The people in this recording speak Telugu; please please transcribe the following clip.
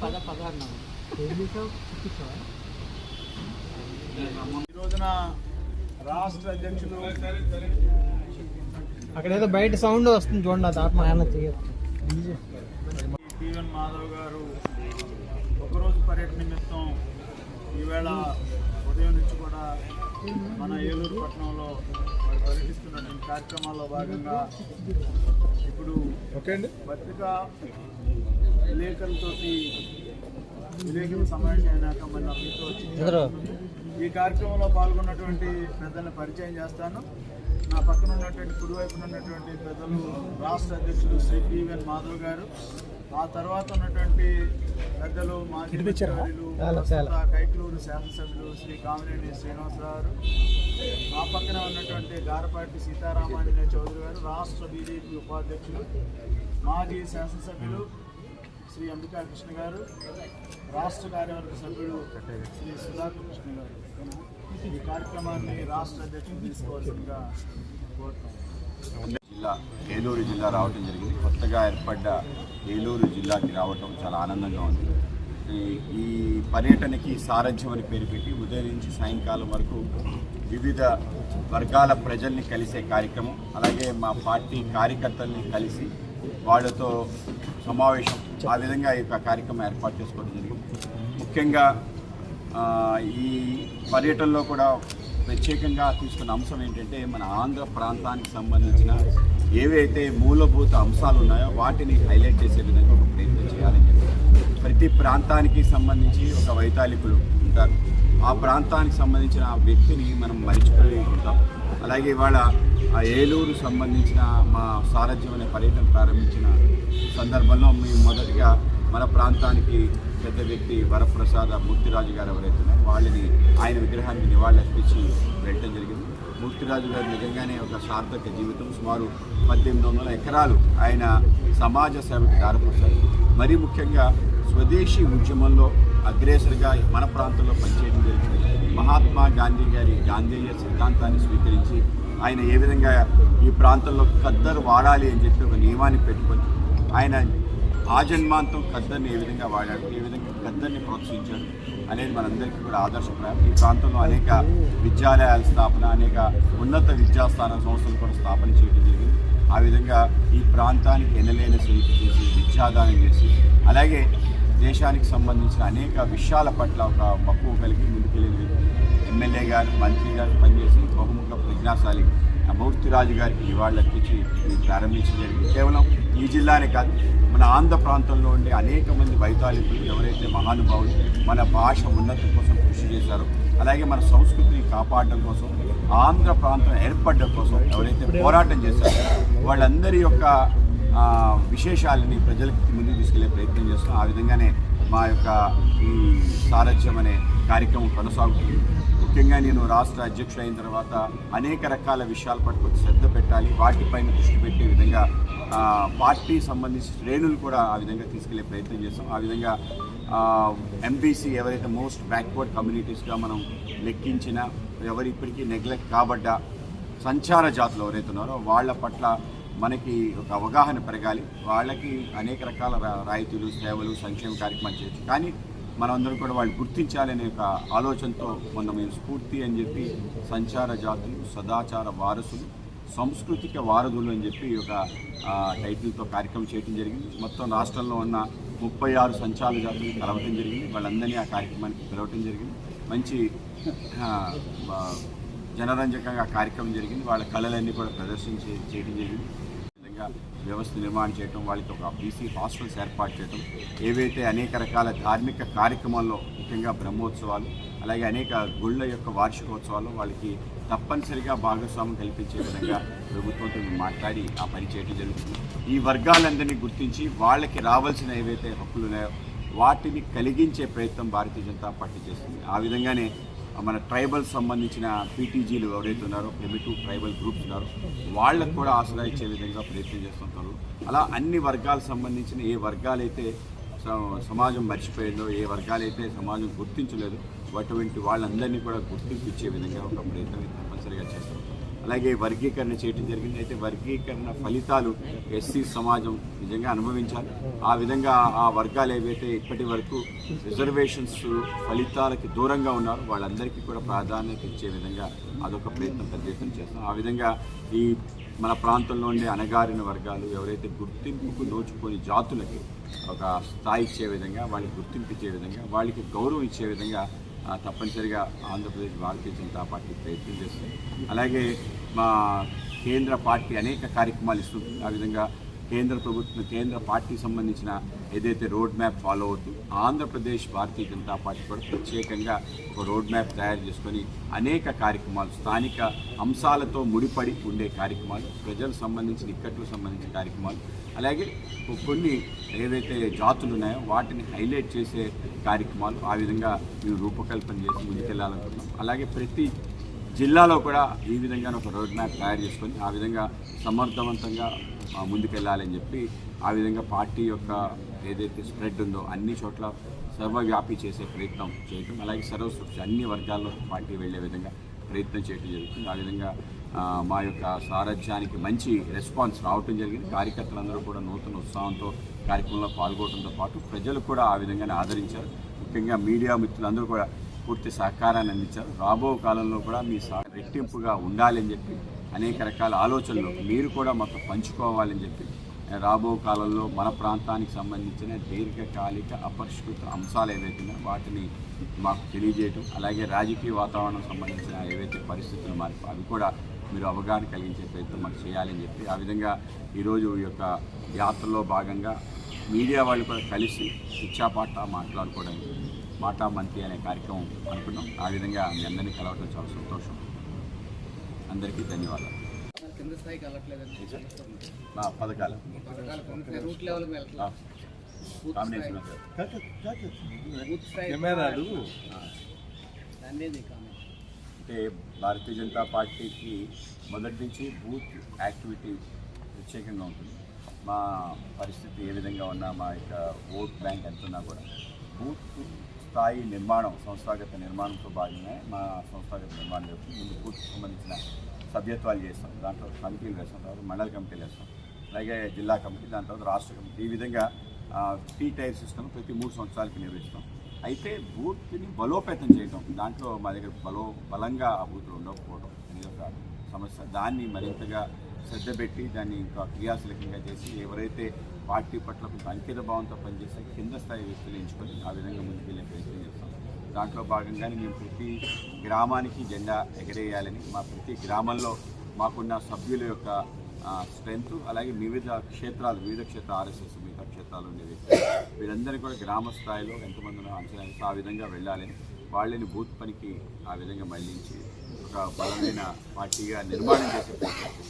పద పద అన్నాను ఈ రోజున రాష్ట్ర అధ్యక్షులు అక్కడ బయట సౌండ్ వస్తుంది చూడండి అది ఆత్మ ఆయన పివన్ మాధవ్ గారు ఒకరోజు పర్యటన నిమిత్తం ఈవేళ ఉదయం నుంచి కూడా మన ఏలూరు పట్టణంలో వారు పర్యటిస్తున్నటువంటి కార్యక్రమాల్లో భాగంగా ఇప్పుడు పత్రికా విలేకరులతోటి విలేకరుల సమావేశం అయినాక మీతో వచ్చి ఈ కార్యక్రమంలో పాల్గొన్నటువంటి పెద్దలను పరిచయం చేస్తాను. నా పక్కన ఉన్నటువంటి కుడివైపున ఉన్నటువంటి పెద్దలు రాష్ట్ర అధ్యక్షులు శ్రీ పివన్ మాధవ్ గారు. ఆ తర్వాత ఉన్నటువంటి పెద్దలు మాజీ కైకలూరు శాసనసభ్యులు శ్రీ కామినేని శ్రీనివాసరావు గారు. ఆ పక్కన ఉన్నటువంటి గారపాటి సీతారామాంజనేయ చౌదరి గారు రాష్ట్ర బీజేపీ ఉపాధ్యక్షులు మాజీ శాసనసభ్యులు శ్రీ అంబికా కృష్ణ గారు రాష్ట్ర కార్యవర్గ సభ్యుడు శ్రీ సుధాకర్ కృష్ణ గారు. ఈ కార్యక్రమాన్ని రాష్ట్ర అధ్యక్షులు తీసుకోవాల్సిందిగా కోరుతున్నాను. జిల్లా ఏలూరు జిల్లా రావటం జరిగింది. కొత్తగా ఏర్పడ్డ ఏలూరు జిల్లాకి రావటం చాలా ఆనందంగా ఉంది. ఈ- ఈ పర్యటనకి సారథ్యం అని పేరు పెట్టి ఉదయం నుంచి సాయంకాలం వరకు వివిధ వర్గాల ప్రజల్ని కలిసే కార్యక్రమం అలాగే మా పార్టీ కార్యకర్తల్ని కలిసి వాళ్ళతో సమావేశం ఆ విధంగా ఈ కార్యక్రమం ఏర్పాటు చేసుకోవడం జరిగింది. ముఖ్యంగా ఈ పర్యటనలో కూడా ప్రత్యేకంగా తీసుకున్న అంశం ఏంటంటే మన ఆంధ్ర ప్రాంతానికి సంబంధించిన ఏవైతే మూలభూత అంశాలు ఉన్నాయో వాటిని హైలైట్ చేసే విధంగా ఒక ప్రయత్నం చేయాలని చెప్పి ప్రతి ప్రాంతానికి సంబంధించి ఒక వైతాళికులు ఉంటారు. ఆ ప్రాంతానికి సంబంధించిన వ్యక్తిని మనం మరిచిపోయి ఉంటాం. అలాగే ఇవాళ ఆ ఏలూరు సంబంధించిన మా సారథ్యం అనే పర్యటన ప్రారంభించిన సందర్భంలో మేము మొదటిగా మన ప్రాంతానికి పెద్ద వ్యక్తి వరప్రసాద మూర్తిరాజు గారు ఎవరైతే వాళ్ళని ఆయన విగ్రహానికి నివాళులర్పించి వెళ్ళటం జరిగింది. మూర్తిరాజు గారు నిజంగానే ఒక సార్థక జీవితం. సుమారు పద్దెనిమిది వందల ఎకరాలు ఆయన సమాజ సేవకు దారిపోశారు మరీ ముఖ్యంగా స్వదేశీ ఉద్యమంలో అగ్రేసరిగా మన ప్రాంతంలో పనిచేయడం జరిగింది. మహాత్మా గాంధీ గారి గాంధేయ సిద్ధాంతాన్ని స్వీకరించి ఆయన ఏ విధంగా ఈ ప్రాంతంలో ఖద్దరు వాడాలి అని చెప్పి ఒక నియమాన్ని పెట్టుకొని ఆయన ఆజన్మాంతం ఖద్దర్ని ఏ విధంగా వాడాడు ఏ విధంగా ఖద్దర్ని ప్రోత్సహించాడు అనేది మనందరికీ కూడా ఆదర్శప్రాయం. ఈ ప్రాంతంలో అనేక విద్యాలయాల స్థాపన అనేక ఉన్నత విద్యాస్థాన సంస్థలు కూడా స్థాపన చేయడం జరిగింది. ఆ విధంగా ఈ ప్రాంతానికి ఎనలేని సేవ చేసి విద్యాదానం చేసి అలాగే దేశానికి సంబంధించిన అనేక విషయాల పట్ల ఒక మక్కువ కలిగి ముందుకెళ్ళిన ఎమ్మెల్యే గారు మంత్రి గారు పనిచేసి బహుముఖ ప్రజ్ఞాశాలి మూర్తిరాజు గారికి ఇవాళ ఇది ప్రారంభించడం జరిగింది. కేవలం ఈ జిల్లానే కాదు మన ఆంధ్ర ప్రాంతంలో ఉండే అనేక మంది వైతాళికులు ఎవరైతే మహానుభావులు మన భాష ఉన్నతి కోసం కృషి చేశారో అలాగే మన సంస్కృతిని కాపాడడం కోసం ఆంధ్ర ప్రాంతం ఏర్పడడం కోసం ఎవరైతే పోరాటం చేశారో వాళ్ళందరి యొక్క విశేషాలని ప్రజలకు ముందుకు తీసుకెళ్ళే ప్రయత్నం చేస్తున్నాం. ఆ విధంగానే మా యొక్క ఈ సారథ్యం అనే కార్యక్రమం కొనసాగుతుంది. ముఖ్యంగా నేను రాష్ట్ర అధ్యక్షుడు అయిన తర్వాత అనేక రకాల విషయాల పట్ల శ్రద్ధ పెట్టాలి వాటిపైన దృష్టి పెట్టే విధంగా పార్టీ సంబంధించిన శ్రేణులు కూడా ఆ విధంగా తీసుకెళ్ళే ప్రయత్నం చేస్తాం. ఆ విధంగా ఎంబీసీ ఎవరైతే మోస్ట్ బ్యాక్వర్డ్ కమ్యూనిటీస్గా మనం లెక్కించిన ఎవరు ఇప్పటికీ నెగ్లెక్ట్ కాబడ్డ సంచార జాతులు ఎవరైతే ఉన్నారో వాళ్ళ పట్ల మనకి ఒక అవగాహన పెరగాలి. వాళ్ళకి అనేక రకాల రాయితీలు సేవలు సంక్షేమ కార్యక్రమాలు చేయొచ్చు. కానీ మనందరం కూడా వాళ్ళు గుర్తించాలనే ఒక ఆలోచనతో మొన్న మేము స్ఫూర్తి అని చెప్పి సంచార జాతులు సదాచార వారసులు సాంస్కృతిక వారధులు అని చెప్పి ఒక టైటిల్తో కార్యక్రమం చేయడం జరిగింది. మొత్తం రాష్ట్రంలో ఉన్న ముప్పై ఆరు సంచార జాతులు కలవటం జరిగింది. వాళ్ళందరినీ ఆ కార్యక్రమానికి పిలవటం జరిగింది. మంచి జనరంజకంగా కార్యక్రమం జరిగింది. వాళ్ళ కళలన్నీ కూడా ప్రదర్శించి చేయడం జరిగింది. విధంగా వ్యవస్థ నిర్మాణం చేయటం వాళ్ళకి ఒక బీసీ హాస్టల్స్ ఏర్పాటు చేయటం ఏవైతే అనేక రకాల ధార్మిక కార్యక్రమాల్లో ముఖ్యంగా బ్రహ్మోత్సవాలు అలాగే అనేక గుళ్ళ యొక్క వార్షికోత్సవాలు వాళ్ళకి తప్పనిసరిగా భాగస్వామ్యం కల్పించే విధంగా ప్రభుత్వంతో మేము మాట్లాడి ఆ పని చేయడం జరుగుతుంది. ఈ వర్గాలందరినీ గుర్తించి వాళ్ళకి రావాల్సిన ఏవైతే హక్కులు ఉన్నాయో వాటిని కలిగించే ప్రయత్నం భారతీయ జనతా పార్టీ చేస్తుంది. ఆ విధంగానే మన ట్రైబల్ సంబంధించిన పీటీజీలు ఎవరైతే ఉన్నారో ప్రిమిటివ్ ట్రైబల్ గ్రూప్స్ ఉన్నారో వాళ్ళకు కూడా ఆసరా ఇచ్చే విధంగా ప్రయత్నం చేస్తుంటారు. అలా అన్ని వర్గాలకు సంబంధించిన ఏ వర్గాలైతే స- సమాజం మర్చిపోయిందో ఏ వర్గాలైతే సమాజం గుర్తించలేదు అటువంటి వాళ్ళందరినీ కూడా గుర్తింపు ఇచ్చే విధంగా ఒక ప్రయత్నం తప్పనిసరిగా చేస్తాం. అలాగే వర్గీకరణ చేయడం జరిగింది. అయితే వర్గీకరణ ఫలితాలు ఎస్సీ సమాజం నిజంగా అనుభవించాలి ఆ విధంగా ఆ వర్గాలు ఏవైతే ఇప్పటి వరకు రిజర్వేషన్స్ ఫలితాలకి దూరంగా ఉన్నారో వాళ్ళందరికీ కూడా ప్రాధాన్యత ఇచ్చే విధంగా అదొక ప్రయత్నం పెద్ద ఎత్తున చేస్తాం ఆ విధంగా ఈ మన ప్రాంతంలో ఉండే అణగారిన వర్గాలు ఎవరైతే గుర్తింపుకు నోచుకొని జాతులకి ఒక స్థాయి ఇచ్చే విధంగా వాళ్ళకి గుర్తింపు ఇచ్చే విధంగా వాళ్ళకి గౌరవం ఇచ్చే విధంగా తప్పనిసరిగా ఆంధ్రప్రదేశ్ భారతీయ జనతా పార్టీ ప్రయత్నం చేస్తుంది. అలాగే మా కేంద్ర పార్టీ అనేక కార్యక్రమాలు ఇస్తుంది. ఆ విధంగా కేంద్ర ప్రభుత్వం కేంద్ర పార్టీకి సంబంధించిన ఏదైతే రోడ్ మ్యాప్ ఫాలో అవుతూ ఆంధ్రప్రదేశ్ భారతీయ జనతా పార్టీ కూడా ప్రత్యేకంగా ఒక రోడ్ మ్యాప్ తయారు చేసుకొని అనేక కార్యక్రమాలు స్థానిక అంశాలతో ముడిపడి ఉండే కార్యక్రమాలు ప్రజలకు సంబంధించిన ఇక్కట్లకు సంబంధించిన కార్యక్రమాలు అలాగే కొన్ని ఏవైతే జాతులు ఉన్నాయో వాటిని హైలైట్ చేసే కార్యక్రమాలు ఆ విధంగా మేము రూపకల్పన చేసి ముందుకెళ్ళాలనుకుంటున్నాం అలాగే ప్రతి జిల్లాలో కూడా ఈ విధంగా ఒక రోడ్ మ్యాప్ తయారు చేసుకొని ఆ విధంగా సమర్థవంతంగా ముందుకెళ్ళాలని చెప్పి ఆ విధంగా పార్టీ యొక్క ఏదైతే స్ప్రెడ్ ఉందో అన్ని చోట్ల సర్వవ్యాపి చేసే ప్రయత్నం చేయటం అలాగే సర్వసృష్టి అన్ని వర్గాల్లో పార్టీ వెళ్ళే విధంగా ప్రయత్నం చేయడం జరుగుతుంది. ఆ విధంగా మా యొక్క సారథ్యానికి మంచి రెస్పాన్స్ రావటం జరిగింది. కార్యకర్తలందరూ కూడా నూతన ఉత్సాహంతో కార్యక్రమంలో పాల్గొనడంతో పాటు ప్రజలు కూడా ఆ విధంగానే ఆదరించారు. ముఖ్యంగా మీడియా మిత్రులందరూ కూడా పూర్తి సహకారాన్ని అందించారు. రాబో కాలంలో కూడా మీ సహ రెట్టింపుగా ఉండాలని చెప్పి అనేక రకాల ఆలోచనలు మీరు కూడా మాతో పంచుకోవాలని చెప్పి రాబో కాలంలో మన ప్రాంతానికి సంబంధించిన దీర్ఘకాలిక అపరిష్కృత అంశాలు ఏవైతే వాటిని మాకు తెలియజేయటం అలాగే రాజకీయ వాతావరణం సంబంధించిన ఏవైతే పరిస్థితులు మార్పు అవి కూడా మీరు అవగాహన కలిగించే ప్రయత్నం మాకు చేయాలని చెప్పి ఆ విధంగా ఈరోజు ఈ యొక్క యాత్రలో భాగంగా మీడియా వాళ్ళు కూడా కలిసి ఇచ్చాపాట మాట్లాడుకోవడానికి మాటా మంత్రి అనే కార్యక్రమం అనుకున్నాం. ఆ విధంగా మీ అందరినీ కలవటం చాలా సంతోషం. అందరికీ ధన్యవాదాలు. కింద స్థాయికి వెళ్ళట్లేదండి. మా పథకాలు. అంటే భారతీయ జనతా పార్టీకి మొదటి నుంచి బూత్ యాక్టివిటీ ప్రత్యేకంగా ఉంటుంది. మా పరిస్థితి ఏ విధంగా ఉన్నా మా యొక్క ఓట్ బ్యాంక్ ఎంత ఉన్నా కూడా బూత్ స్థాయి నిర్మాణం సంస్థాగత నిర్మాణంతో భాగంగా మా సంస్థాగత నిర్మాణం జరుగుతుంది ముందు పూర్తి సంబంధించిన సభ్యత్వాలు చేస్తాం. దాంట్లో కమిటీలు వేస్తాం తర్వాత మండల కమిటీలు వేస్తాం అలాగే జిల్లా కమిటీ దాని తర్వాత రాష్ట్ర కమిటీ. ఈ విధంగా టీ టైర్ సిస్టమ్ ప్రతి మూడు సంవత్సరాలకి నిర్వహిస్తాం. అయితే బూత్ని బలోపేతం చేయడం దాంట్లో మా దగ్గర బలో బలంగా ఆ బూత్లు ఉండకపోవడం అనేది ఒక సమస్య. దాన్ని మరింతగా శ్రద్ధ పెట్టి దాన్ని ఇంకా క్రియాశీలకంగా చేసి ఎవరైతే పార్టీ పట్ల కొంత అంకిత భావంతో పనిచేస్తే కింద స్థాయి వ్యక్తులు ఎంచుకొని ఆ విధంగా ముందుకెళ్ళే ప్రయత్నం చేస్తాం. దాంట్లో భాగంగానే మేము ప్రతి గ్రామానికి జెండా ఎగరేయాలని మా ప్రతి గ్రామంలో మాకున్న సభ్యుల యొక్క స్ట్రెంగ్త్ అలాగే వివిధ క్షేత్రాలు వివిధ క్షేత్ర ఆర్ఎస్ఎస్ మిగతా క్షేత్రాలు ఉండేవి వీళ్ళందరినీ కూడా గ్రామ స్థాయిలో ఎంతమంది ఉన్నారో అంచనా ఆ విధంగా వెళ్ళాలని వాళ్ళని బూత్ పనికి ఆ విధంగా మళ్ళించి ఒక బలమైన పార్టీగా నిర్మాణం చేసే ప్రయత్నం చేస్తాం.